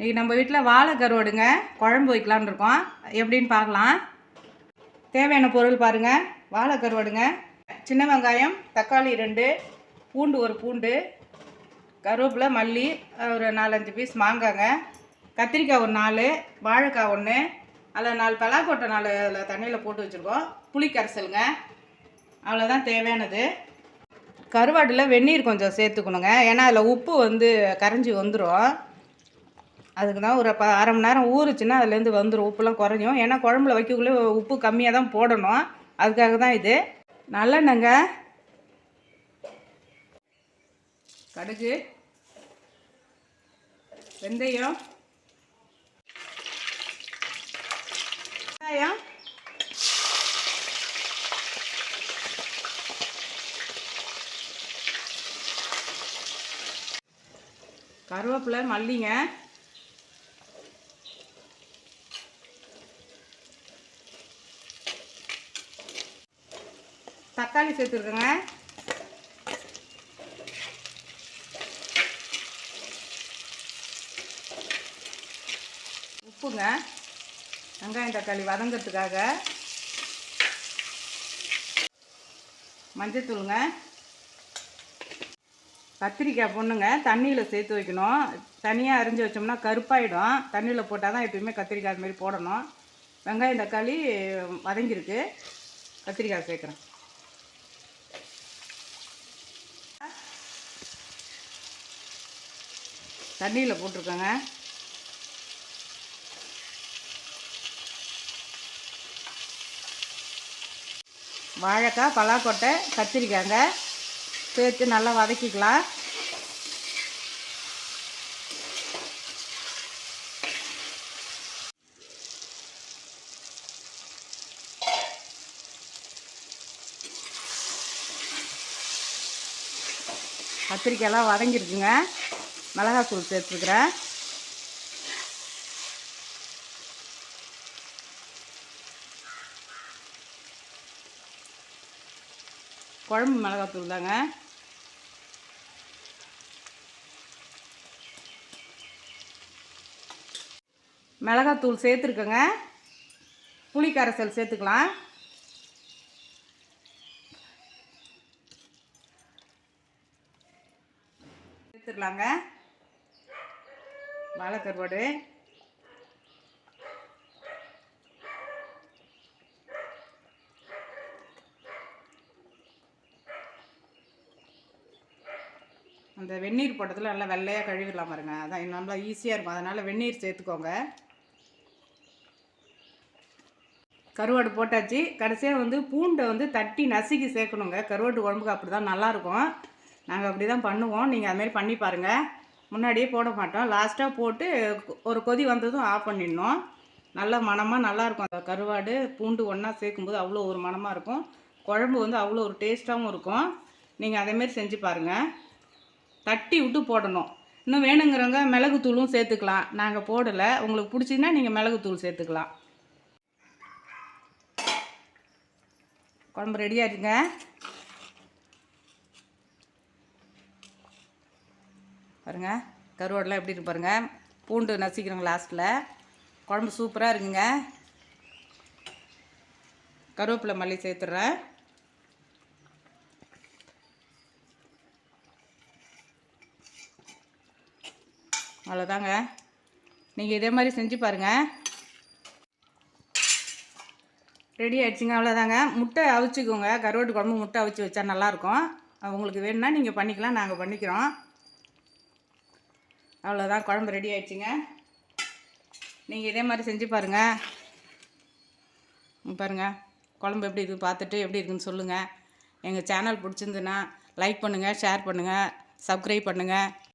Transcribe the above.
இன்றைக்கி நம்ம வீட்டில் வாழை கருவடுங்க குழம்பு வைக்கலான் இருக்கோம். எப்படின்னு பார்க்கலாம். தேவையான பொருள் பாருங்கள் வாழை கருவடுங்க சின்ன வெங்காயம் தக்காளி ரெண்டு பூண்டு ஒரு பூண்டு கருவேப்பிலை மல்லி ஒரு நாலஞ்சு பீஸ் மாங்காங்க கத்திரிக்காய் ஒரு நாலு வாழைக்காய் ஒன்று அதில் நாலு பலாக்கொட்டை நாலு அதில் தண்ணியில் போட்டு வச்சுருக்கோம். புளி கரைசலுங்க. அவ்வளோதான் தேவையானது. கருவாட்டில் வெந்நீர் கொஞ்சம் சேர்த்துக்கணுங்க. ஏன்னா அதில் உப்பு வந்து கரைஞ்சி வந்துடும் அதுக்கு தான் ஒரு ப அரை மணி நேரம் ஊறுச்சுன்னா அதுலேருந்து வந்துடும் உப்புலாம் குறையும் ஏன்னா குழம்புல வைக்கக்குள்ளே உப்பு கம்மியாக தான் போடணும். அதுக்காக தான் இது. நல்லெண்ணங்க. கடுகு. வெந்தயம். வெங்காயம். கருவேப்பிலை மல்லிங்க. தக்காளி சேர்த்துருக்கோங்க. உப்புங்க. வெங்காயம் தக்காளி வதங்கிறதுக்காக. மஞ்சத்தூளுங்க கத்திரிக்காய் பொண்ணுங்க தண்ணியில் சேர்த்து வைக்கணும். தனியாக அரிஞ்சு வச்சோம்னா கருப்பாயிடும். தண்ணியில் போட்டால் தான் எப்பயுமே கத்திரிக்காய் அது மாதிரி போடணும். வெங்காயம் தக்காளி வதங்கியிருக்கு. கத்திரிக்காய் சேர்க்குறேன். தண்ணியில் போட்டிருக்கோங்க. வாழைக்காய் பலாக்கொட்டை கத்திரிக்காய்ங்க சேர்த்து நல்லா வதக்கிக்கலாம். கத்திரிக்காயெல்லாம் வதங்கிருக்குங்க மிளகாத்தூள் சேர்த்துருக்குறேன். குழம்பு மிளகாத்தூள் தாங்க. மிளகாத்தூள் சேர்த்துருக்கேங்க. புளி கரைசல் சேர்த்துக்கலாம். சேர்த்துக்கலாங்க வாழைக்கருவாடு அந்த வெந்நீர் போட்டதில் நல்லா வெள்ளையாக கழுவிடலாம் பாருங்க. அதான் நல்லா ஈஸியாக இருக்கும். அதனால் வெந்நீர் சேர்த்துக்கோங்க. கருவாடு போட்டாச்சு. கடைசியாக வந்து பூண்டை வந்து தட்டி நசுக்கி சேர்க்கணுங்க. கருவாட்டு குழம்புக்கு அப்படி தான் நல்லாயிருக்கும் நாங்கள் அப்படி தான் பண்ணுவோம் நீங்கள் அதுமாரி பண்ணி பாருங்கள் முன்னாடியே போட மாட்டோம். லாஸ்ட்டாக போட்டு ஒரு கொதி வந்ததும் ஆஃப் பண்ணிடணும். நல்ல மணமாக நல்லாயிருக்கும் அந்த கருவாடு பூண்டு ஒன்றா சேர்க்கும்போது அவ்வளோ ஒரு மணமாக இருக்கும். குழம்பு வந்து அவ்வளோ ஒரு டேஸ்ட்டாகவும் இருக்கும். நீங்கள் அதேமாரி செஞ்சு பாருங்கள் தட்டி விட்டு போடணும். இன்னும் வேணுங்கிறவங்க மிளகுத்தூளும் சேர்த்துக்கலாம். நாங்கள் போடலை. உங்களுக்கு பிடிச்சிங்கன்னா நீங்கள் மிளகுத்தூள் சேர்த்துக்கலாம். குழம்பு ரெடியாக இருக்குங்க? பாருங்க. கருவாடெலாம் எப்படி இருக்கு பாருங்கள் பூண்டு நசிக்கிறோங்க லாஸ்ட்டில் குழம்பு சூப்பராக இருக்குங்க. கருவேப்பிலை மல்லி சேர்த்துட்றேன் அவ்வளோதாங்க நீங்கள் இதே மாதிரி செஞ்சு பாருங்கள் ரெடி ஆகிடுச்சிங்க அவ்வளோதாங்க முட்டை அவிச்சிக்கோங்க. கருவாட்டு குழம்பு முட்டை அவிச்சு வச்சா நல்லாயிருக்கும் உங்களுக்கு வேணும்னா நீங்கள் பண்ணிக்கலாம் நாங்கள் பண்ணிக்கிறோம். அவ்வளோதான் குழம்பு ரெடி ஆயிடுச்சுங்க. நீங்கள் இதே மாதிரி செஞ்சு பாருங்கள் பாருங்கள் குழம்பு எப்படி இருக்குது பார்த்துட்டு எப்படி இருக்குன்னு சொல்லுங்கள் எங்கள் சேனல் பிடிச்சிருந்துன்னா லைக் பண்ணுங்கள் ஷேர் பண்ணுங்கள் சப்ஸ்கிரைப் பண்ணுங்கள்